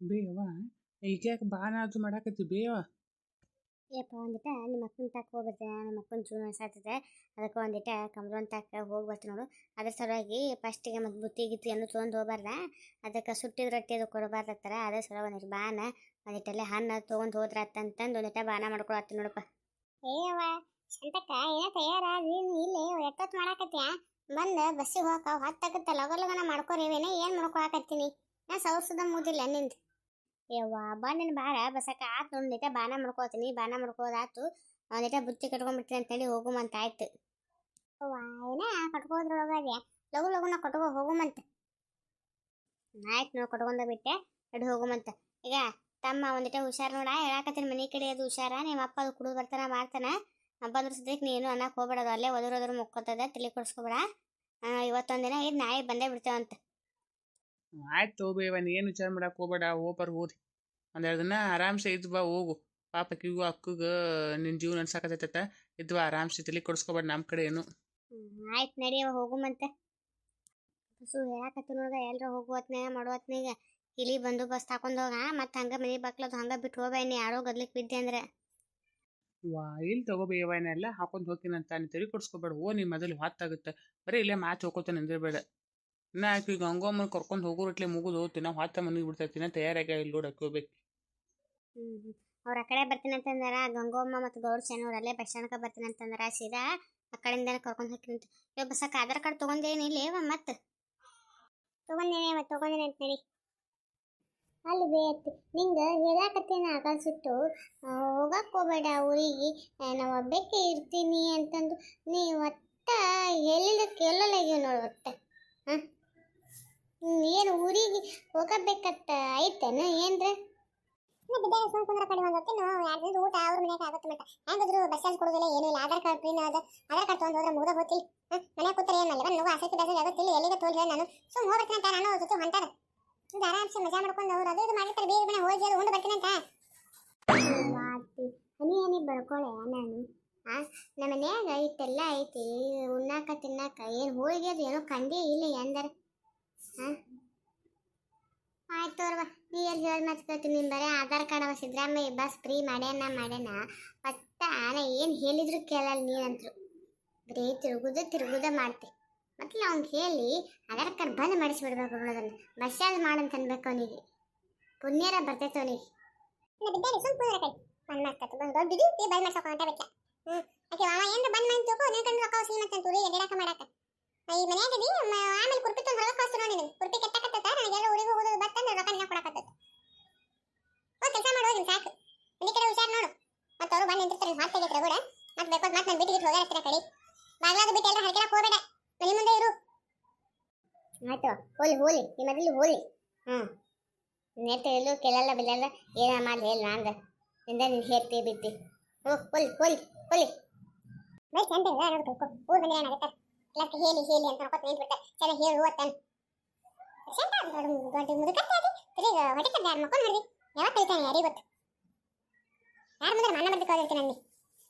ಬೇಯವ್ವ ಈಗ ಯಾಕೆ ಬಾನ ಅದು ಮಾಡಾಕತ್ತಿ ಬೇವ? ಏಪ್ಪ ಒಂದಿಟ ನಿಮ್ಮ ಅಕ್ಕನ ತಕ್ಕ ಹೋಗ್ಬರ್ತೀನಿ ನಿಮ್ಮ ಅಕ್ಕನ ಜೀವನ ಸಾತದೆ ಅದಕ್ಕೆ ಒಂದಿಟ ಕಂಬ್ರನ್ ತಾಕ ಹೋಗಿ ಬರ್ತೀನಿ ನೋಡು. ಅದ್ರ ಸಲುವಾಗಿ ಫಸ್ಟಿಗೆ ಮತ್ತು ಬುತ್ತಿ ಗಿತ್ತಿ ಅನ್ನು ತೊಗೊಂಡು ಹೋಗ್ಬಾರ್ದ. ಅದಕ್ಕೆ ಸುಟ್ಟಿದ ರೊಟ್ಟಿ ಅದು ಕೊಡಬಾರ್ದತ್ತಾರ ಅದ್ರ ಸಲ ಒಂದಿಟ್ಟು ಬಾನ ಒಂದಿಟ್ಟಲ್ಲಿ ಹಣ್ಣು ತೊಗೊಂಡು ಹೋದ್ರ ಅಂತಂದು ಒಂದಿಟ ಬಾನ ಮಾಡ್ಕೊಳತ್ತಿ ನೋಡಪ್ಪ. ಏವ ಶಂತಕ್ಕ ಏನ ತಯಾರ? ನೀನು ಇಲ್ಲಿ ಎಟ್ಟೊತ್ತು ಮಾಡಾಕತ್ತೀಯ? ಬಂದು ಬಸ್ಸಿಗೆ ಹೋಗಕ ಹೊತ್ತಾಗತ್ತೆ ಲಗ ಲಗನ ಮಾಡ್ಕೊರಿವೇನ ಏನು ಮಾಡ್ಕೊಳಕತ್ತೀನಿ? ನಾ ಸೌಸದ ಮುದಿಲ್ಲ ನಿಂದು. ಯವ್ವ ಬಂದಿನ ಬಾರ ಬಸಕ ಆತು ಒಂದಿಟ ಬಾನ ಮಾಡ್ಕೋತೀನಿ, ಬಾನ ಮಾಡ್ಕೋದಾತು. ಒಂದಿಟ ಬುತ್ತಿ ಕಟ್ಕೊಂಡ್ಬಿಡ್ತೀನಿ ಅಂತೇಳಿ ಹೋಗುಮಂತ ಆಯ್ತು ಏನ ಲಘು ಲಗು ಲಗುನ ಕಟ್ಕೋ ಹೋಗುಮಂತ. ಆಯ್ತು ನೋಡಿ, ಕಟ್ಕೊಂಡ ಬಿಟ್ಟೆ ಅಡು ಹೋಗುಮಂತ. ಈಗ ತಮ್ಮ ಒಂದಿಟ ಹುಷಾರ್ ನೋಡ, ಹೇಳಾಕತ್ತೀನಿ ಮನೆ ಕಡೆ ಅದು ಹುಷಾರ, ನಿಮ್ಮ ಅಪ್ಪ ಅದು ಕುಡಿದು ಬರ್ತಾನ, ಮಾಡ್ತಾನ. ಬಂದ್ರ ಸದ್ಯಕ್ಕೆ ನೀನು ಅನ್ನಕ್ಕೆ ಹೋಗ್ಬೇಡದು, ಅಲ್ಲೇ ಒದ್ರ ಒದ್ರ ಮುಕ್ಕೋತದ, ತಲೆ ಕೊಡಿಸ್ಕೊಬೇಡ. ಇವತ್ತೊಂದಿನ ಇದು ನಾಳೆ ಬಂದೇ ಬಿಡ್ತೇವಂತ. ಆಯ್ತು ನೀ ಏನು ವಿಚಾರ ಮಾಡಕ್ಕೆ ಹೋಗ್ಬೇಡ ಹೋಗ್ಬರ್ಬೋದು ಒಂದೆರಡು ದಿನ ಆರಾಮ್ಸೆ ಇದ್ದು ಬಾ ಹೋಗು. ಪಾಪ ಕಿವಿಗೂ ಅಕ್ಕಗ ನಿನ್ನ ಜೀವನ ನಡ್ಸಾಕತ್ತೈತ ಇದ್ದು ಬಾ ಆರಾಮ್ಸೆ ತಲೆ ಕೊಡಿಸ್ಕೊಬೇಡ ನಮ್ ಕಡೆ ಏನು. ಆಯ್ತು ನಡಿಯವ ಹೋಗುಮಂತೆ ಸು ಹೇಳಕತ್ತಿ ನೋಡ ಎಲ್ರ ಹೋಗು ಹೊತ್ನ್ಯಾಗ ಮಾಡೋ ಹೊತ್ನ್ಯಾಗ. ಇಲ್ಲಿ ಬಂದೋಬಸ್ತ್ ಹಾಕೊಂಡ್ ಹೋಗ. ಮತ್ತೆ ಹಂಗ ಮನೆ ಬಾಕ್ಲದು ಹಂಗ ಬಿಟ್ಟು ಹೋಗ್ಬೇನಿ ಯಾರೋ ಗದ್ಲಿಕ್ ಬಿದ್ದೆ ಅಂದ್ರೆ. ವಾ ಇಲ್ಲಿ ಹಾಕೊಂಡು ಹೋಗ್ತೀನಿ ಅಂತ ನೀ ತಲೆ ಕೊಡ್ಸ್ಕೊಬೇಡ. ಓ ನೀ ಮೊದಲು ಹೊತ್ತಾಗುತ್ತೆ. ಬರೀ ಇಲ್ಲೇ ಮಾತು ಹೋಗ್ಕೋತಾನೆ ನಿಂದಿರ್ಬೇಡ. ಇನ್ನ ಆಕಿ ಗಂಗಮ್ಮನ ಕರ್ಕೊಂಡು ಹೋಗೋರಟ್ಲೆ ಮುಗಿದು ಹೋಗ್ತೀನಿ ನಾವು ಹೊತ್ತ ಮನೆಗೆ ಬಿಡ್ತೈತಿನ ತಯಾರಾಗ ಇಲ್ಲಿ ನೋಡಿ ಹೋಗ್ಬೇಕು. ಹ್ಮ್. ಹ್ಮ್ ಅವ್ರ ಆ ಕಡೆ ಬರ್ತೀನಿ ಅಂತಂದಾರ, ಗಂಗಮ್ಮ ಮತ್ತು ಗೌಡ್ ಅವ್ರ ಅಲ್ಲೇ ಬಸ್ ಬರ್ತೀನಿ ಅಂತಂದಾರ, ಸೀದಾ ಆ ಕಡೆಯಿಂದ ಕರ್ಕೊಂಡು ಹೋಗ್ತೀನಿ ಇವಾಗ ಬಸ್ಸಕ್ಕೆ ಆಧಾರ್ ಕಾರ್ಡ್ ತೊಗೊಂಡೇನಿ ಇಲ್ಲಿ ಮತ್ತೆ? ತೊಗೊಂಡೇನೆ ಮತ್ತೆ ತೊಗೊಂಡೇನೆ ಅಂತ ಹೇಳಿ. ಅಲ್ಲಿ ಬೇಯತ್ತಿ. ನಿಂಗೆ ಹೇಳಾಕತ್ತೇನ ಅನ್ಸಿಟ್ಟು ಹೋಗಕ್ಕೆ ಹೋಗ್ಬೇಡ ಊರಿಗೆ. ನಾವು ಒಬ್ಬಕ್ಕೆ ಇರ್ತೀನಿ ಅಂತಂದು ನೀ ಒಟ್ಟ ಹೇಳಿದ ಕೇಳಲಾಗಿವ್ ನೋಡು ಒಟ್ಟ. ಹಾಂ? ಏನು ಊರಿಗೆ ಹೋಗಬೇಕತ್ತ ಐತೇನು ಏನ್ರ? ಬಿದ್ದಾಗ ಸುಮ್ ಕುಂದ್ರ ಕಡೆ ಒಂದು ಹೊತ್ತಿನ ಎರಡು ದಿನದ ಊಟ, ಅವ್ರ ಮನೆಗೆ ಆಗುತ್ತೆ ಮಟ್ಟ ಹೆಂಗಿದ್ರು ಬಸ್ ಚಾರ್ಜ್ ಕೊಡೋದಿಲ್ಲ, ಏನೂ ಇಲ್ಲ. ಆಧಾರ್ ಕಾರ್ಡ್ ಪ್ರೀನ್ ಅದ. ಆಧಾರ್ ಕಾರ್ಡ್ ತೊಗೊಂಡು ಹೋದ್ರೆ ಮುಗ್ದ ಹೋತಿಲ್ ಮನೆ ಕೂತ್ರೆ ಏನು ಅಲ್ಲಿ ಬಂದು ಆಸಕ್ತಿ ಬೇಸರ ಆಗುತ್ತಿಲ್ಲ ಎಲ್ಲಿಗೆ ತೋಲ್ ಹೇಳಿ ನಾನು. ಸುಮ್ ಹೋಗ್ತೀನಿ ಅಂತ ನಾನು ಜೊತೆ ಹೊಂಟಾರ ಇದು ಆರಾಮ್ಸೆ ಮಜಾ ಮಾಡ್ಕೊಂಡು ಅವ್ರು ಅದು ಇದು ಮಾಡಿರ್ತಾರೆ. ಬೇಗ ಬೇಗ ಹೋಗಿ ಅದು ಉಂಡು ಬರ್ತೀನಿ ಅಂತ. ಹನಿ ಹನಿ ಬರ್ಕೊಳ್ಳೆ ನಾನು. ಆ, ನಮ್ಮ ಮನ್ಯಾಗ ಇಟ್ಟೆಲ್ಲ ಐತಿ. ಉಣ್ಣಾಕ, ತಿನ್ನಾಕ, ಏನು ಹೋಗಿ ಅದು ಏನೋ ಕಂಡೇ ಇಲ್ಲ ಎಂದರ ಹಾಂ? ನೀ ಎಲ್ಲಿ ಹೇಳಿ ಮತ್ತೆ ಕೇಳ್ತೀನಿ ನೀನು ಬರೀ? ಆಧಾರ್ ಕಾರ್ಡ್ ಅವ ಸಿದ್ದರಾಮಯ್ಯ ಬಸ್ ಫ್ರೀ ಮಾಡ್ಯಾನ ಮಾಡ್ಯಾನ. ಒಟ್ಟ ಆನೆ ಏನು ಹೇಳಿದ್ರು ಕೇಳಲ್ಲ ನೀನಂತ್ರು. ಬರೀ ತಿರುಗುದ ತಿರುಗುದ ಮಾಡ್ತೆ. ಮತ್ತೆ ಅವ್ನಿಗೆ ಹೇಳಿ ಆಧಾರ್ ಕಾರ್ಡ್ ಬಂದ್ ಮಾಡಿಸ್ಬಿಡ್ಬೇಕು ಅನ್ನೋದನ್ನು ಬಸ್ ಚಾರ್ಜ್ ಮಾಡಂತ ಅನ್ಬೇಕು ಅವನಿಗೆ. ಪುಣ್ಯರ ಬರ್ತೈತೆ ಅವನಿಗೆ. ಈ ಮನ್ಯಾಗ ಆಮೇಲೆ ಕುರ್ಪಿ ತಂದು ಹೊರಗೆ ಕಳಿಸ್ತು ನೋಡಿ ಕುರ್ಪಿ ಕೆಟ್ಟಕತ್ತೈತ? ನನಗೆಲ್ಲ ಊರಿಗೆ ಹೋಗೋದು ಬರ್ತಂದ್ರೆ ರೊಕ್ಕ ನೀನು ಹೋಗಿ ಕೆಲಸ ಮಾಡಿ ಹೋಗಿ ಸಾಕು. ಇಲ್ಲಿ ಕಡೆ ಹುಷಾರ್ ನೋಡು. ಮತ್ತೆ ಅವರು ಬಂದು ನಿಂತಿರ್ತಾರೆ ಹಾತ್ ತೆಗಿತಾರೆ ಕೂಡ. ಮತ್ತೆ ಬೇಕು ಮತ್ತೆ ನಾನು ಬಿಟ್ಟು ಗಿಟ್ಟು ಹೋಗಿರ್ತಾರೆ ಕಡೆ. ಬಾಗ್ಲಾದ ಬಿಟ್ಟು ಎಲ್ಲ ಹರಕೆಲ್ಲ ಹೋಗಬೇಡ. ಮನೆ ಮುಂದೆ ಇರು. ಆಯ್ತು ಹೋಲಿ ಹೋಲಿ ಮೊದಲು ಹೋಲಿ ಹ್ಞೂ ನೆಟ್ಟು ಎಲ್ಲೂ ಕೇಳಲ್ಲ ಬಿಲ್ಲಲ್ಲ ಏನ ಮಾಡಿ ಹೇಳಿ ನಾನು ನಿಂದ ನೀನು ಹೇರ್ತಿ ಬಿತ್ತಿ ಹೋ ಹೋಲಿ ಹೋಲಿ ಹೋಲಿ ಬೈ, ಚಂದ ಇಲ್ಲ ಅನ್ನೋದು ಕಲ್ಕೊ ಊರ್ ಬಂದ್ರೆ ಏನಾಗುತ್ತೆ ಎಲ್ಲಕ್ಕೆ ಹೇಳಿ ಹೇಳಿ ಅಂತ ನೋಡ್ಕೊತ ನಿಂತ್ಬಿಡ್ತಾರೆ ಚೆನ್ನಾಗಿ ಹೇಳು, ಓದ್ತಾನೆ. ದೊಡ್ಡ ಮುದುಕತ್ತೆ ಅದು. ತಿರುಗ ಹೊಟ್ಟೆ ಕದ್ದ ಮಕ್ಕೊಂಡು ನೋಡ್ರಿ ಯಾವಾಗ ಕಲಿತಾನೆ ಯಾರಿಗೆ ಗೊತ್ತು? ಯಾರು ಮುಂದೆ ಮನ ಬರ್ದಕ್ಕೆ ಹೋಗಿರ್ತೀನಿ ಅಲ್ಲಿ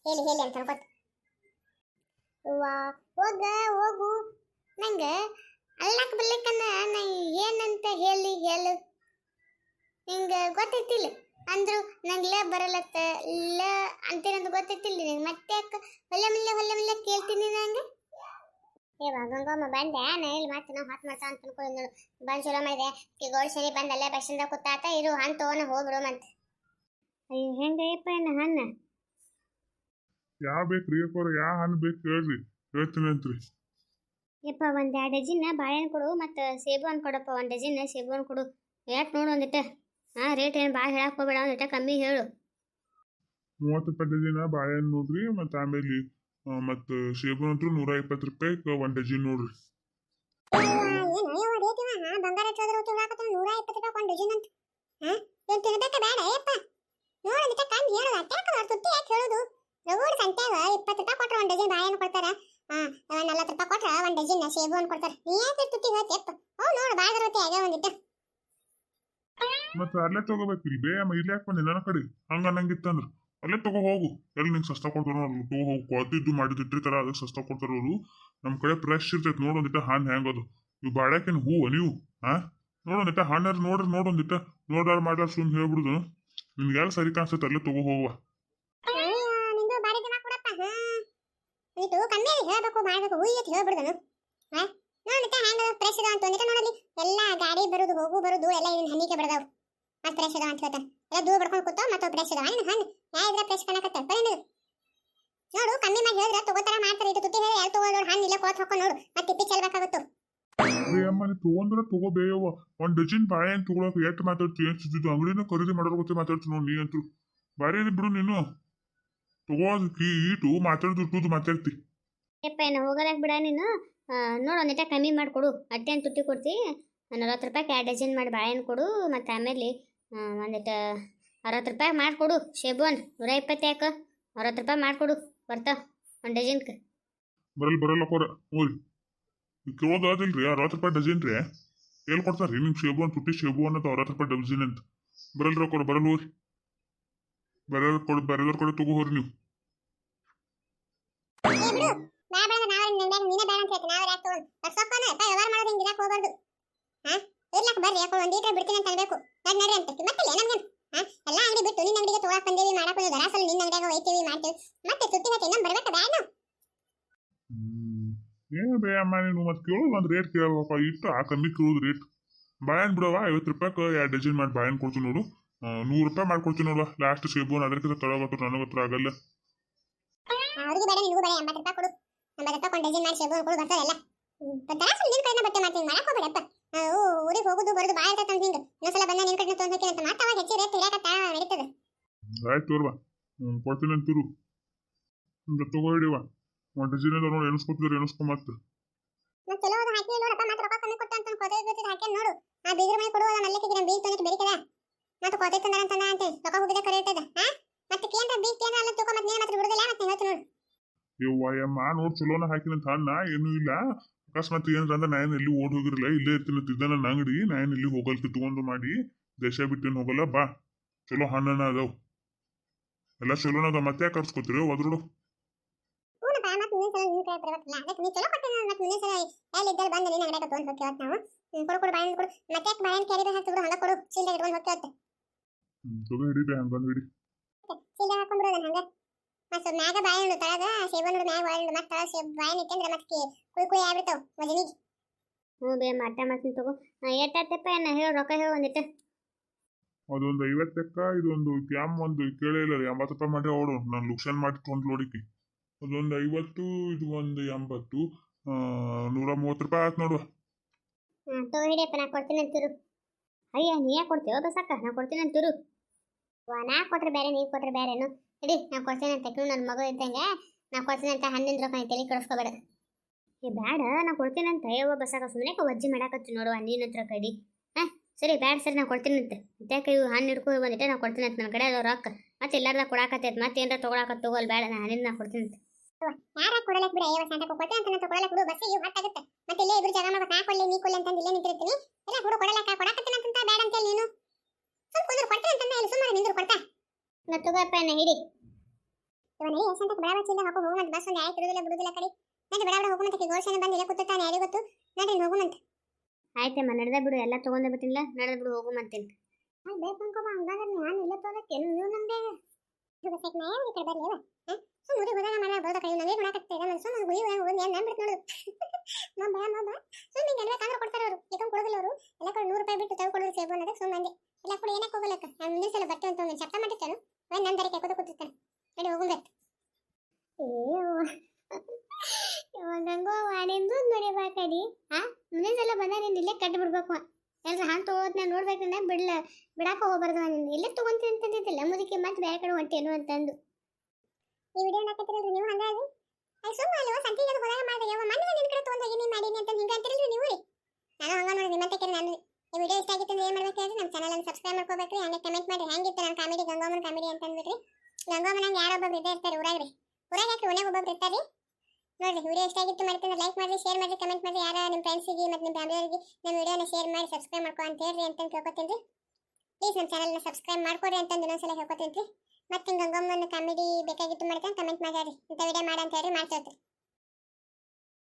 ಹೇಳಿ ಹೇಳಿ ಅಂತ ವಾ ಹೋಗ, ಹೋಗು. ನಂಗೆ ಅಲ್ಲಕ್ ಬರ್ಲಿಕ್ಕನ್ನ ನಾ ಏನಂತ ಹೇಳಿ ಹೇಳು. ನಿಂಗೆ ಗೊತ್ತೈತಿಲ್ಲ? ಅಂದ್ರು ನಂಗೆ ಲ ಬರಲತ್ತ? ಲ ಅಂತೀರಂತ ಗೊತ್ತೈತಿಲ್ಲ ನಿಂಗೆ. ಮತ್ತೆ ಹೊಲ್ಲೆ ಮಲ್ಲೆ, ಹೊಲ್ಲೆ ಮಿಲ್ಲ ಕೇಳ್ತೀನಿ ನಂಗೆ? ಏ ಗಂಗಮ್ಮ ಬಂದೆ. ನಾ ಇಲ್ಲಿ ಮತ್ತೆ ನಾವು ಹಾತ್ ಮಾಡ್ತಾ ಅಂತ ಅನ್ಕೊಂಡು ನೋಡು. ಬಂದು ಚಲೋ ಮಾಡಿದೆ. ಈ ಗೋಡ್ ಶನಿ ಬಂದು ಅಲ್ಲೇ ಬಸ್ಸಿಂದ ಕೂತಾತ ಇರು ಹಣ್ಣು ತೊಗೊಂಡು ಹೋಗ್ಬಿಡು ಮತ್ತೆ. ಅಯ್ಯೋ ಹೆಂಗಯ್ಯಪ್ಪ ಏನು ಹಣ್ಣು? ಯಾವ ಬೇಕ್ರಿ ಅಕ್ಕೋರ ಯಾವ ಹಣ್ಣು ಬೇಕು ಹೇಳ್ರಿ. ಹೇಳ್ತೀನಿ ಅಂತ್ರಿ. ಯಪ್ಪ ಒಂದು ಎರಡು ಡಜನ್ ಬಾಳೆಹಣ್ಣು ಕೊಡು ಮತ್ತು ಸೇಬು ಹಣ್ಣು ಕೊಡಪ್ಪ ಒಂದು ಡಜನ್ ಸೇಬು ಹಣ್ಣು ಕೊಡು. ಯಾಕೆ ನೋಡು ಒಂದಿಟ್ಟ. ಹಾಂ ರೇಟ್ ಏನು ಭಾಳ ಹೇಳಕ್ಕೆ ಹೋಗ್ಬೇಡ ಒಂದಿಟ್ಟ ಕಮ್ಮಿ ಹೇಳು. ಮೂವತ್ತು ರೂಪಾಯಿ ಡಜಿನ ಬಾಳೆಹಣ್ಣು ನೋಡ್ರಿ ಮತ್ತು ಆಮೇಲೆ ಮತ್ತು ಸೇಬು ಅಂತೂ ನೂರ ಇಪ್ಪತ್ತು ರೂಪಾಯಿ ಒಂದು ಡಜನ್ ನೋಡ್ರಿ ಮತ್ತು ಅಲ್ಲೇ ತಗೋಬೇಕ್ರಿ ಬೇ ಅಮ್ಮ ಇಲ್ಲೇ ಬಂದೆ ನನ್ನ ಕಡೆ. ಹಂಗ ಅನ್ನಂಗಿತ್ತಂದ್ರ. ಅಲ್ಲೇ ತಗೋ ಹೋಗು. ಎಲ್ಲಿ ನಿಂಗೆ ಸಸ್ತಾ ಕೊಡ್ತಾರೋ ಅಲ್ಲಿ ತಗೋ ಹೋಗು. ಕೊದ್ದಿದ್ದು ಮಾಡಿದ್ದು ಇಟ್ಟಿರ್ತಾರ, ಅದಕ್ಕೆ ಸಸ್ತಾ ಕೊಡ್ತಾರ ಅವರು. ನಮ್ಮ ಕಡೆ ಫ್ರೆಶ್ ಇರ್ತೈತೆ. ನೋಡೊಂದಿಟ್ಟ ಹಾನ್ ಹೆಂಗದು. ಇವು ಬಾಳ್ಯಾಕೇನು ಹೂವು ನೀವು ಹಾ ನೋಡೊಂದಿಟ್ಟ ಹಣ್ಣಾರ ನೋಡ್ರಿ ನೋಡೊಂದಿಟ್ಟ ನೋಡ್ಯಾರ, ಮಾಡ್ಯಾರ ಸುಮ್ಮನೆ ಹೇಳ್ಬಿಡುದು. ನಿನ್ಗೆ ಎಲ್ಲ ಸರಿ ಕಾಣಿಸ್ತೈತೆ ಅಲ್ಲೇ ತಗೋ ಹೋಗುವ. ಇದು ಕಮ್ಮಿ ಹೇಳ್ಬೇಕು, ಮಾಡಬೇಕು ಹುಯ್ ಅಂತ ಹೇಳ್ಬಿಡ್ದನು ಹಾ ನೋಡಿತ ಹ್ಯಾಂಗ ಫ್ರೆಶ್ ಅದ ಅಂತ ಒಂದಿಟ ನೋಡಲಿ ಎಲ್ಲ ಗಾಡಿ ಬರುದು, ಹೋಗು, ಬರುದು, ಎಲ್ಲ ಇದನ್ನ ಹನಿಗೆ ಬಿಡದವ್ ಮತ್ತೆ ಫ್ರೆಶ್ ಅದ ಅಂತ ಹೇಳ್ತಾನೆ. ಎಲ್ಲ ದೂರ ಬಡ್ಕೊಂಡು ಕೂತ ಮತ್ತೆ ಫ್ರೆಶ್ ಅದ ನಿನ್ನ ಹಣ್ಣು? ಯಾ ಇದ್ರ ಫ್ರೆಶ್ ಕಾಣಕತ್ತ. ಬರೀ ನೋಡು ನೋಡು ಕಮ್ಮಿ ಮಾಡಿ ಹೇಳಿದ್ರೆ ತಗೋತಾರ ಮಾಡ್ತಾರೆ. ಇದು ತುಟ್ಟಿ ಹೇಳಿ ಎಲ್ಲಿ ತಗೋ ನೋಡು ಹಣ್ಣು ಇಲ್ಲ ಕೋತ್ ಹಾಕೊಂಡು ನೋಡು. ಮತ್ತೆ ತಿಪ್ಪಿ ಚೆಲ್ಬೇಕಾಗುತ್ತು ಅಮ್ಮ ನೀ ತಗೊಂಡ್ರೆ ತಗೋ ಬೇಯವ್ವ. ಒಂದ್ ಡಜನ್ ಅಂತ ತಗೊಳಕ್ ಎಷ್ಟು ಮಾತಾಡ್ತಿ? ಏನ್ ಸಿದ್ದಿದ್ದು ಅಂಗಡಿನ ಖರೀದಿ ಮಾಡೋರ್ ಗೊತ್ತೇ ಮಾತಾಡ್ತೀನಿ ನೋಡಿ ನೀ ಅಂತೂ ಬಾರಿ ಇದೆ ಬಿಡು ನೀನು. ತಗೋದಕ್ಕೆ ಈಟು ಮಾತಾಡ್ದು ಮಾತಾಡ್ತಿ. ಯಪ್ಪ ಏನು ಹೋಗಲಾಕ್ ಬಿಡ ನೀನು. ನೋಡು ಒಂದಿಟ ಕಮ್ಮಿ ಮಾಡಿಕೊಡು. ಅಟ್ಟೆನ್ ತುಟ್ಟಿ ಕೊಡ್ತಿ. ನಲ್ವತ್ತು ರೂಪಾಯಿ ಎರಡು ಡಜನ್ ಮಾಡಿ ಬಾಳೆಹಣ್ಣು ಕೊಡು. ಮತ್ತು ಆಮೇಲೆ ಒಂದಿಟ ಅರವತ್ತು ರೂಪಾಯಿ ಮಾಡಿಕೊಡು ಶೇಬುವನ್ ನೂರ ಇಪ್ಪತ್ತು ಯಾಕೆ? ಅರವತ್ತು ರೂಪಾಯಿ ಮಾಡಿಕೊಡು ಬರ್ತಾವ ಒಂದು ಡಜನ್ಗೆ ಬರಲ್ಲ ಬರಲ್ಲ ಕೊರ ಆದಿಲ್ಲ ರೀ ಅರವತ್ತು ರೂಪಾಯಿ ಡಜನ್ ರೀ. ಎಲ್ಲಿ ಕೊಡ್ತಾರ್ರಿ ನಿಮ್ಮ ಶೇಬು ಅಂತ ತುಟ್ಟಿ ಶೇಬು ಅನ್ನೋದು ಅರವತ್ತು ರೂಪಾಯಿ ಡಜನ್ ಅಂತ. ಬರಲ್ರ ಕೊಡ ಬರಲ್ಲ ಹೋರಿ ಬರೋರ್ ಕೊಡು ಬರೋದ್ರ ಕಡೆ ತಗೋ ಹೋರಿ ನೀವು. ಏ ಬಿಡು ನಾವ್ ನೀನೇ ಬೇಡ ಅಂತ ಹೇಳ್ತೀನಿ ನಾವು ಯಾಕೆ ತಗೊಂಡು ಅಪ್ಪ ವ್ಯವಹಾರ ಮಾಡೋದು ಹಿಂಗೆ ಇರಕ್ಕೆ ಹೋಗ್ಬಾರ್ದು? ಇರ್ಲಕ್ ಬರ್ರಿ ಯಾಕೋ ಒಂದ್ ಲೀಟರ್ ಬಿಡ್ತೀನಿ ಅಂತ ಅನ್ಬೇಕು. ನಡ್ ನಡ್ರಿ ಅಂತ ಮತ್ತೆ ನಮ್ಗೆ ಹಾ ಎಲ್ಲ ಅಂಗಡಿ ಬಿಟ್ಟು ನಿನ್ನ ಅಂಗಡಿಗೆ ತಗೊಳಕ್ ಬಂದೇವಿ ಮಾಡಕ್ ಬಂದು ದರಾಸಲು ನಿನ್ನ ಅಂಗಡಿಯಾಗ ಹೋಯ್ತೀವಿ ಮಾಡ್ತೀವಿ. ಮತ್ತೆ ಸುತ್ತಿ ಹತ್ತಿ ಇನ್ನೊಂದು ಬರ್ಬೇಕಾ? ಬ್ಯಾಡ ಏನು ಬೇ ಅಮ್ಮ ನೀನು ಮತ್ತೆ ಕೇಳೋದು ಒಂದು ರೇಟ್ ಕೇಳಬೇಕಪ್ಪ ಇಟ್ಟು ಆ ಕಮ್ಮಿ ಕೇಳೋದು ರೇಟ್ ಬಾಳೆಹಣ್ಣು ಬಿಡವ ಐವತ್ತು ರೂಪಾಯಿಗೆ ಎರಡು ಡಜನ್ ಮಾಡಿ ಬಾಳೆಹಣ್ಣು ಕೊಡ್ತೀನಿ ನೋಡು. ನೂರು ರೂಪಾಯಿ ಮಾಡ್ಕೊಡ್ತೀನಿ ನೋಡುವ. ಲಾಸ್ಟ್ ಸೇಬು ಅದಕ್ಕಿಂತ ತಳಗತ್ತು ನನಗೆ ಹತ್ರ ಆಗಲ್ಲ. ಅವ್ರಿಗೆ ಬೇಡ ನಿನಗೂ ಬೇಡ ಎಂಬತ್ತು ರೂಪಾಯಿ ಕೊಡು. ಎಂಬತ್ತು ರೂಪಾಯಿ ಕೊಂಡು ಡಜನ್ ಮಾಡಿ ಸೇಬು ಕೊಡು ಬರ್ತಾರೆ ಎಲ್ಲ. ದರಾಸಲು ನಿನ್ನ ಕಡೆನ ಬಟ್ಟೆ ಮಾಡ್ತೀನಿ ಮಾಡಕ್ಕೆ ಹೋಗ್ಬೇಡಪ್ಪ. ನಾವು ಊರಿಗೆ ಹೋಗುದು ಬರೋದು ಬಾಳ ಇರ್ತೈತೆ ಅಂತ ಹಿಂಗೆ. ಇನ್ನೊಂದ್ಸಲ ಬಂದ ಕಡೆ ಕಡೆನ ತೊಗೊಂಡು ಅಂತ ಮಾತಾವಾಗ ಹೆಚ್ಚು ರೇಟ್ ಹಿಡಿಯಕತ್ತ ನಡೀತದೆ. ಆಯ್ತು ತೋರ್ವಾ. ಕೊಡ್ತೀನಿ ಅಂತೀರು ಹಿಂಗೆ ತಗೋ ಹಿಡಿವ ಒಂದು ಡಜನ್ ಅದ ನೋಡಿ ಎಣಿಸ್ಕೊತಿದ್ರೆ ಎಣಿಸ್ಕೊ ಮತ್ತೆ. ಮತ್ತೆ ಚಲೋ ಅದು ಹಾಕಿ ನೋಡಪ್ಪ ಮತ್ತೆ ರೊಕ್ಕ ಕಮ್ಮಿ ಕೊಟ್ಟ ಅಂತ ಕೊದೆ ಜೊತೆ ಹಾಕಿ ನೋಡು. ಆ ಬೀಗ್ರ ಮನೆ ಕೊಡುವಲ್ಲ ಮಲ್ಲಕ್ಕೆ ನಮ್ಮ ಬೀಗ್ ತಂದಿಟ್ಟು ಬೆರಿಕದ ಮತ್ತೆ ಕೊದೆ ತಂದ್ರ ಅಂತ ಅಂತ. ರೊಕ್ಕ ಹೋಗಿದ ಕರೆ ಇರ್ತದ. ಹಾ ಮತ್ತೆ ಕೇಂದ್ರ ಬೀಗ್ ಕೇಂದ್ರ ಅಲ್ಲ ತಗೋ ಮತ್ತೆ ನೀನು ಮತ್ತೆ ಬಿಡುದಿಲ್ಲ ಮತ್ತೆ ಹೇಳ್ತು ನೋಡು. ಯವ್ವ ಯಮ್ಮ ನೋಡಿ ಚಲೋನ ಹಾಕಿನಂತ ಅನ್ನ ಏನೂ ಇಲ್ಲ. ಅಕಸ್ಮಾತ್ ಏನ್ರ ಅಂದ್ರೆ ನಾ ಏನು ಎಲ್ಲಿ ಓಡ್ ಹೋಗಿರಲ್ಲ ಇಲ್ಲೇ ಇರ್ತೀನಿ ತಿದ್ದನ ನನ್ನ ಅಂಗಡಿ ನಾ ಏನು ಇಲ್ಲಿ ಹೋಗಲ್ ಕಿತ್ಕೊಂಡು ಮಾಡಿ ದೇಶ ಬಿಟ್ಟೇನು ಹೋಗಲ್ಲ ಬಾ ಚಲೋ ಹಣ್ಣನ ಅದಾವ್. ಎಲ್ಲ ಚಲೋನ ಅದಾವ ಮತ್ತೆ ಯಾಕೆ ಕರ್ಸ್ಕೊತೀರಿ? ಒದ್ರುಡು ಹ್ಮ್ ಮತ್ತೆ ಹಿಡಿ ಸಲ ನಿನ್ನ ಕೈ ಬರಬೇಕಲ್ಲ ಅದಕ್ಕೆ ನೀ ಚಲೋ ಕೊಟ್ಟೆ ಮತ್ತೆ ಮುಂದಿನ ಸಲ ಎಲ್ಲಿ ಇದ್ದಲ್ಲಿ ಬಂದು ನೀನು ಮತ್ತೆ ಮತ್ತೆ ಮ್ಯಾಗ ಬಾಳೆಹಣ್ಣು ತಳಗ. ಸೇಬಣ್ಣು ಮ್ಯಾಗ ಬಾಳೆಹಣ್ಣು ಮತ್ತೆ ತಳ ಸೇಬ್ ಬಾಯಿ ಇಟ್ಟಂದ್ರೆ ಮತ್ತೆ ಕುಯ್ ಕುಯ್ ಆಗ್ಬಿಡ್ತಾವ ವಜನಿಗೆ. ಹ್ಞೂ ಬೇ ಮಟ್ಟ ಮಾಡ್ತೀನಿ ತಗೋ. ಎಷ್ಟಾಯ್ತಪ್ಪ ಏನ ಹೇಳು ರೊಕ್ಕ ಹೇಳು ಒಂದಿಟ್ಟು ಅದೊಂದು ಐವತ್ತಕ್ಕ ಇದೊಂದು ಕ್ಯಾಮ್ ಒಂದು ಕೇಳೇ ಇಲ್ಲ ರೀ. ಎಂಬತ್ತು ರೂಪಾಯಿ ಮಾಡಿ ಅವಳು ನಾನು ಲುಕ್ಷನ್ ಮಾಡಿ ತೊಗೊಂಡು ನೋಡಿಕ್ಕೆ. ಅದೊಂದು ಐವತ್ತು ಇದು ಒಂದು ಎಂಬತ್ತು ಆ, ನೂರ ಮೂವತ್ತು ರೂಪಾಯಿ ಆಯ್ತು ನೋಡುವ. ತೋ ತಗೋ ಹಿಡಿಯಪ್ಪ ನಾ ಕೊಡ್ತೀನಿ ಅಂತಿರು. ಅಯ್ಯ ನೀ ಯಾಕೆ ಕೊಡ್ತೀವೋ ಬಸಕ್ಕ? ನಾ ಕೊಡ್ತೀನಿ ಅಂತಿರು. ನಾ ಕೊಟ್ರೆ ಬೇರೆ ನೀ ಕೊಟ್ರೆ ಬೇರೆನು ಹಿಡಿ ನಾ ಕೊಡ್ತೀನಿ ಅಂತ ನನ್ನ ಮಗು ಇದ್ದಂಗೆ ನಾ ಕೊಡ್ತೀನಿ ಅಂತ ಹಣ್ಣಿನ ರೊಕ್ಕ ತಲೆ ಕೆಡಿಸ್ಕೋಬೇಡ. ಏ ಬೇಡ ನಾ ಕೊಡ್ತೀನಿ ಅಂತ ಅಯ್ಯವ್ವ ಬಸಕ್ಕ ಸುಮ್ಮನೆ ವಜ್ಜಿ ಮಾಡಾಕತ್ತಿ ನೋಡುವ ನೀನು ಹತ್ರ ಕಡಿ ಹಾಂ, ಸರಿ, ಬ್ಯಾಡ ಸರಿ ನಾ ಕೊಡ್ತೀನಿ ಅಂತ. ಯಾಕೆ ಇವು ಹಣ್ಣು ಹಿಡ್ಕೊ ಬಂದಿಟ್ಟೆ ನಾ ಕೊಡ್ತೀನಿ ಅಂತ ನನ್ನ ಕಡೆ ಅದು ರೊಕ್ಕ. ಮತ್ತೆ ಎಲ್ಲಾರ್ದ ಕೊಡಾಕತ್ತೈತೆ ಮತ್ತೆ ಏನಾರ ತೊಗೊಳಕತ್ತ ತಗೋಲ್ ಬೇಡ ನಾ ಹಣ್ಣಿನ ನಾ ಕೊಡ್ತೀನಿ ಅಂತ. ಯಾರ ಕೊಡಲಕ್ ಬಿಡ ಐವತ್ತು ಸಂತ ಕೊಟ್ಟೆ ಅಂತ ನಾನು ಕೊಡಲಕ್ ಬಿಡು, ಬಸ್ಸಿಗೆ ಆಗುತ್ತೆ ಮತ್ತೆ ಇಲ್ಲೇ ಇಬ್ರು ಜಾಗ ಮಗ ನಾ ಕೊಡ್ಲಿ, ನೀ ಕೊಡ್ಲಿ ಅಂತ ಇಲ್ಲೇ ನಿಂತಿರ್ತೀನಿ ಎಲ್ಲ ಹುಡು, ಕೊಡಲಕ್ಕ ಕೊಡಕತ್ತೀನಿ ಅಂತ ಬೇಡ ಅಂತ ನೀನು. ಸ್ವಲ್ಪ ಕುಂದ್ರು ಕೊಡ್ತೀನಿ ಅಂತ ಸುಮ್ಮನೆ ನಿಂದ್ರು ಕೊಡ್ತಾ. ನಾ ತಗೋಪ್ಪ ನಾ ಹಿಡಿ ಇವನೇ ಎಷ್ಟು ಸಂತಕ್ಕೆ ಬಡ ಬಚ್ಚಿಲ್ಲ ಹಾಕೋ ಹೋಗುವಂತ ಬಸ್ ಒಂದು ಆಯ್ತು ಇರುದಿಲ್ಲ ಬಿಡುದಿಲ್ಲ ಕಡೆ. ನಡಿ ಬಡ ಬಡ ಬಂದು ಇಲ್ಲ ಕೂತಾನೆ ಯಾರಿಗೆ ಗೊತ್ತು? ನಡಿ ಆಯ್ತಮ್ಮ ನಡೆದ ಬಿಡು ಎಲ್ಲ ತೊಗೊಂಡ ಬಿಟ್ಟಿಲ್ಲ ನಡೆದ ಬಿಡು ಹೋಗು ಮಂತೀನಿ ಅಲ್ಲಿ ಬೇಕು ಅನ್ಕೋಬ ಹಂಗಾದ್ರೆ ನಾನು ಇಲ್ಲ ತೋದಕ್ಕೆ ನೀವು ನಮ್ದೆ. ಇದು ಬಸ್ಸಕ್ಕೆ ನಾ ಯಾವ ಈ ಕಡೆ ಊರಿಗೆ ಹೋದಾಗ ಕೈ ನಾನು ಗುಳಿ ಹೋಗಿ ನಾನು ಬಿಟ್ಟು ನೋಡು. ಬಾ ಹಿಂಗೆ ಕೊಡ್ತಾರೆ ಅವರು ಚಿಕನ್ ಕೊಡೋದಿಲ್ಲ ಅವರು. ಎಲ್ಲ ಕಡೆ ನೂರು ರೂಪಾಯಿ ಬಿಟ್ಟು ತಗೊಳ್ಳೋದು ಸೇಬು ಅನ್ನೋದಕ್ಕೆ ಸುಮ್ಮನೆ ಎಲ್ಲ ಕೂಡ ಏನಕ್ಕೆ ಹೋಗಲಕ್ಕ? ನಾನು ಮುಂದಿನ ಸಲ ಬಟ್ಟೆ ಅಂತ ಒಂದು ಶಬ್ದ ಮಾಡಿರ್ತಾನು. ಅವನು ನನ್ನ ದರಕ್ಕೆ ಕೂತು ಕೂತಿರ್ತಾನೆ. ನಡಿ ಹೋಗುಂಬೆ ಗಂಗೋ ವಾಣಿಂದು ನೋಡಿಬಾ ಕಡಿ ಹಾ ಮುಂದಿನ ಸಲ ಬಂದ ನೀನು ಇಲ್ಲೇ ಕಟ್ಟಿ ಬಿಡ್ಬೇಕು ಎಲ್ರ ಹಣ್ಣು ತೊಗೋತ್ ನಾನು ನೋಡ್ಬೇಕಂದ್ರೆ ಬಿಡ್ಲ, ಬಿಡಾಕ ಹೋಗ್ಬಾರ್ದು ನೀನು ಇಲ್ಲೇ ತಗೊಂತೀನಿ ಅಂತಂದಿದ್ದಿಲ್ಲ. ಮುದಕ್ಕೆ ಮತ್ತೆ ಬೇರೆ ಕಡೆ ಹೊಂಟೇನು ಅಂತಂದು. ಈ ವಿಡಿಯೋ ಹಾಕತ್ತಿರಲ್ರಿ ನೀವು ಹಂಗಾಗಿ ಅಲ್ಲಿ ಸುಮ್ಮ ಅಲ್ವ ಸಂತಿಗೆ ಹೋದಾಗ ಮಾಡಿದೆ ಯಾವ ಮನೆ ನಿನ್ನ ಕಡೆ ತೊಗೊಂಡು ಹೋಗಿ ನೀನು ಮಾಡೀನಿ ಅಂತ ಹಿಂಗೆ ಅಂತಿರಲ್ರಿ ನೀವು ರೀ? ನಾನು ಹಂಗ ನೋಡಿ ನಿಮ್ಮಂತ ಕೇಳಿ ನಾನು ಈ ವಿಡಿಯೋ ಇಷ್ಟ ಆಗಿತ್ತು ಅಂದ್ರೆ ಏನು ಮಾಡ್ಬೇಕು ಅಂದ್ರೆ ನಮ್ಮ ಚಾನಲ್ ಅನ್ನು ಸಬ್ಸ್ಕ್ರೈಬ್ ಮಾಡ್ಕೋಬೇಕ್ರಿ ಹಂಗೆ ಕಮೆಂಟ್ ಮಾಡಿ. ಹೆಂಗಿತ್ತು ನಮ್ಮ ಕಾಮಿಡಿ ಗಂಗೋಮನ್ ಕಾಮಿಡಿ ಅಂತ ಅಂದ್ಬಿಟ್ರಿ ಗಂಗೋಮನಂಗೆ ಯಾರೊಬ್ಬರು ಇದ್ದೇ ಇರ್ತಾರೆ ಊರಾಗ್ರಿ. ಊರಾಗ ಯಾಕೆ ಒಳಗೆ ಒಬ್ಬೊಬ್ರು ಇರ್ತಾರೆ ನೋಡ್ರಿ ವಿಡಿಯೋ ಇಷ್ಟ ಆಗಿತ್ತು ಮಾಡ್ತೀನಿ ಲೈಕ್ ಮಾಡಿ ಶೇರ್ ಮಾಡಿ ಕಮೆಂಟ್ ಮಾಡಿ ಯಾರ ನಿಮ್ಮ ಫ್ರೆಂಡ್ಸಿಗೆ ಮತ್ತು ನಿಮ್ಮ ಫ್ಯಾಮಿಲಿಯವರಿಗೆ ನಮ್ಮ ವಿಡಿಯೋನ ಶೇರ್ ಮಾಡಿ ಸಬ್ಸ್ಕ್ರೈಬ್ ಮಾಡ್ಕೊ ಅಂತ ಹೇಳ್ರಿ ಅಂತ ಕೇಳ್ಕೊತೀನಿ ಪ್ಲೀಸ್ ನಮ್ಮ ಚಾನಲ್ನ ಸಬ್ಸ್ಕ್ರೈಬ್ ಮಾಡ್ಕೊಡಿ ಅಂತ ಇನ್ನೊಂದ್ಸಲ ಹೇಳ್ಕೊತೀನಿ ಮತ್ತೆ ಗಂಗಮ್ಮನ ಕಾಮಿಡಿ ಬೇಕಾಗಿತ್ತು ಮಾಡ್ಕೊಂಡು ಕಮೆಂಟ್ ಮಾಡಿ ಇಂಥ ವಿಡಿಯೋ ಮಾಡಂತ ಹೇಳಿ ಮಾಡ್ತಿರ್ತೀರಿ